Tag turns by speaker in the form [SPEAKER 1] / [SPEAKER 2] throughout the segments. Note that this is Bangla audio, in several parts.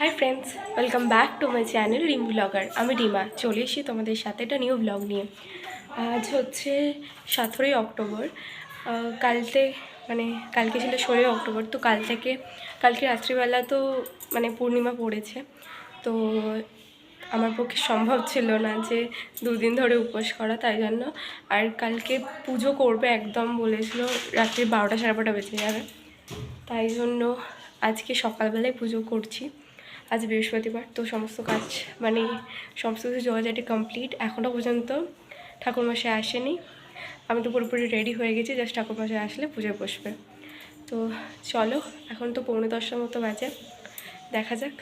[SPEAKER 1] Hi friends welcome back to my channel Rim blogger আমি রিমা, চলে এসেছি তোমাদের সাথে একটা নিউ ব্লগ নিয়ে। আজ হচ্ছে সতেরোই অক্টোবর। কালতে মানে কালকে ছিল ষোলোই অক্টোবর, তো কাল থেকে, কালকে রাত্রিবেলা তো মানে পূর্ণিমা পড়েছে। তো আমার পক্ষে সম্ভব ছিল না যে দুদিন ধরে উপোস করা, তাই জন্য আর কালকে পুজো করবে একদম বলেছিল, রাত্রি বারোটা সাড়ে বারোটা বেজে যাবে। তাই জন্য আজকে সকালবেলায় পুজো করছি। আজ বৃহস্পতিবার, তো সমস্ত কাজ মানে সমস্ত কিছু যোগাযোগটি কমপ্লিট এখনও পর্যন্ত ঠাকুরমশাই আসেনি। আমি তো পুরোপুরি রেডি হয়ে গেছি জাস্ট ঠাকুরমশাই আসলে পুজোয় বসবে। তো চলো, এখন তো পৌনে দশটার মতো বাজে। দেখা যাক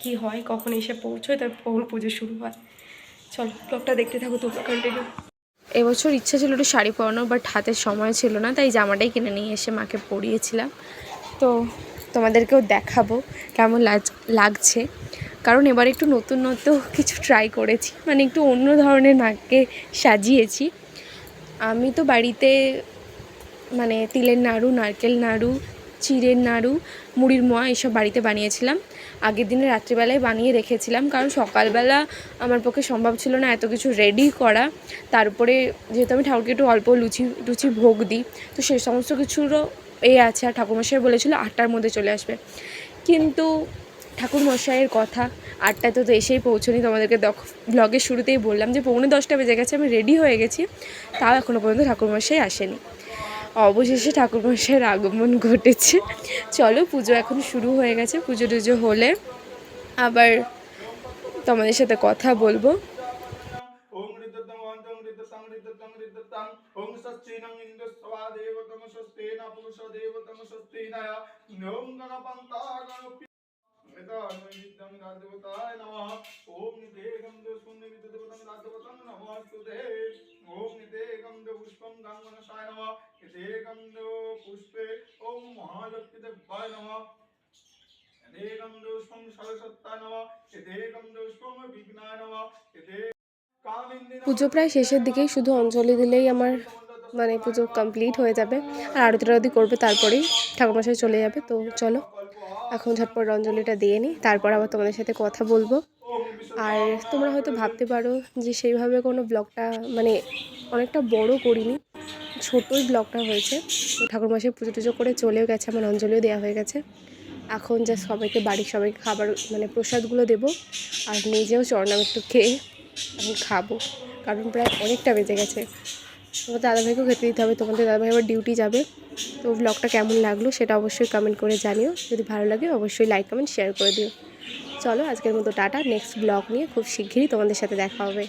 [SPEAKER 1] কি হয়, কখন এসে পৌঁছোয়, তার কখন পুজো শুরু হয়। চলো ব্লগটা দেখতে থাকো, তোমরা কন্টিনিউ
[SPEAKER 2] এবছর ইচ্ছা ছিল একটু শাড়ি পরানো বাট হাতে সময় ছিল না, তাই জামাটাই কিনে নিয়ে এসে মাকে পরিয়েছিলাম। তো তোমাদেরকেও দেখাবো কেমন লাজ- লাগছে। কারণ এবার একটু নতুন নতুন কিছু ট্রাই করেছি। মানে একটু অন্য ধরনের মাকে সাজিয়েছি। আমি তো বাড়িতে মানে তিলের নাড়ু, নারকেল নাড়ু, চিড়ের নাড়ু, মুড়ির মোয়া এসব বাড়িতে বানিয়েছিলাম। আগের দিনে রাত্রিবেলায় বানিয়ে রেখেছিলাম। কারণ সকালবেলা আমার পক্ষে সম্ভব ছিল না এত কিছু রেডি করা। তারপরে যেহেতু আমি ঠাকুরকে একটু অল্প লুচি লুচি ভোগ দিই, তো সেই সমস্ত কিছুরও এ আছে আর ঠাকুরমশাই বলেছিল আটটার মধ্যে চলে আসবে। কিন্তু ঠাকুরমশাইয়ের কথা আটটাতে তো এসেই পৌঁছনি, তোমাদেরকে ব্লগের শুরুতেই বললাম যে পৌনে দশটা বেজে গেছে, আমি রেডি হয়ে গেছি, তাও এখনও পর্যন্ত ঠাকুরমশাই আসেনি। অবশেষে ঠাকুরমশাইয়ের আগমন ঘটেছে। চলো পুজো এখন শুরু হয়ে গেছে, পুজো টুজো হলে আবার তোমাদের সাথে কথা বলব।
[SPEAKER 3] ঋদ্ধতং ঋদ্ধতং ওং ষষ্ঠীনং ইন্দ্রস্বা দেবতং ষষ্ঠীন পুরুষ দেবতং ষষ্ঠীন ওং গণপন্তা গণপি এতানুবিদ্যং রাজদেবতায় নমঃ ওং নিতেগম দুষ্পং নিবিদ্যদেবতং রাজদেবতং নমস্তুতে ওং নিতেগম পুষ্পং গঙ্গনশায় নমঃ নিতেগম পুষ্পে ওং মহালক্ষ্মী দেবায় নমঃ এতেগম দুষ্পং সরস্বত্যায় নমঃ এতেগম দুষ্পং বিঘ্নায় নমঃ এতে
[SPEAKER 1] পুজো প্রায় শেষের দিকেই শুধু অঞ্জলি দিলেই আমার মানে পুজো কমপ্লিট হয়ে যাবে। আর আরতি টারতি করবে তারপরেই ঠাকুরমশাই চলে যাবে। তো চলো, এখন ঝটপট অঞ্জলিটা দিয়ে নিই, তারপর আবার তোমাদের সাথে কথা বলব। আর তোমরা হয়তো ভাবতে পারো যে সেইভাবে কোনো ব্লগটা মানে অনেকটা বড় করিনি, ছোটোই ব্লগটা হয়েছে। ঠাকুরমশাই পুজো টুজো করে চলেও গেছে, আমার অঞ্জলিও দেওয়া হয়ে গেছে। এখন যা সবাইকে বাড়ির সবাইকে খাবার মানে প্রসাদগুলো দেবো। আর নিজেও চরণাম একটু খেয়ে আমি খাব। কারণ প্রায় অনেকটা বেজে গেছে। তোমার দাদাভাইকেও খেতে দিতে হবে। তোমাদের দাদাভাই আবার ডিউটি যাবে। তো ব্লগটা কেমন লাগল সেটা অবশ্যই কমেন্ট করে জানিও। যদি ভালো লাগে অবশ্যই লাইক কমেন্ট শেয়ার করে দিও। চলো আজকের মতো টাটা। নেক্সট ব্লগ নিয়ে খুব শিগগিরই তোমাদের সাথে দেখা হবে।